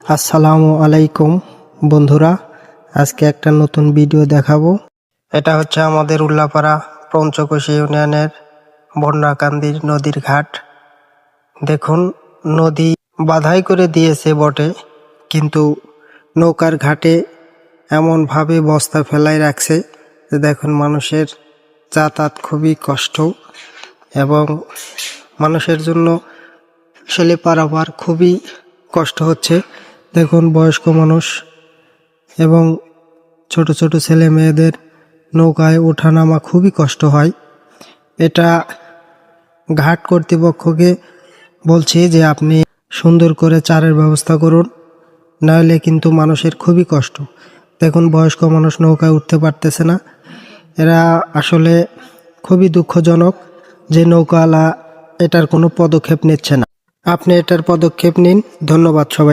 আসসালামু আলাইকুম, বন্ধুরা। আজকে একটা নতুন ভিডিও দেখাবো। এটা হচ্ছে আমাদের উল্লাপাড়া পঞ্চকোশী ইউনিয়নের বন্যাকান্দির নদীর ঘাট। দেখুন, নদী বাধাই করে দিয়েছে বটে, কিন্তু নৌকার ঘাটে এমনভাবে বস্তা ফেলাই রাখছে যে দেখুন, মানুষের যাতায়াত খুবই কষ্ট এবং মানুষের জন্য আসলে পারাবার খুবই কষ্ট হচ্ছে। দেখুন, বয়স্ক মানুষ এবং ছোট ছোট ছেলে মেয়েদের নৌকায় ওঠানামা খুবই কষ্ট হয়। এটা ঘাট কর্তৃপক্ষকে বলছি যে আপনি সুন্দর করে চারের ব্যবস্থা করুন, নাহলে কিন্তু মানুষের খুবই কষ্ট। দেখুন, বয়স্ক মানুষ নৌকায় উঠতে পারতেছে না। এরা আসলে খুবই দুঃখজনক যে নৌকাওয়ালা এটার কোনো পদক্ষেপ নিচ্ছে না। আপনি এটার পদক্ষেপ নিন। ধন্যবাদ সবাই।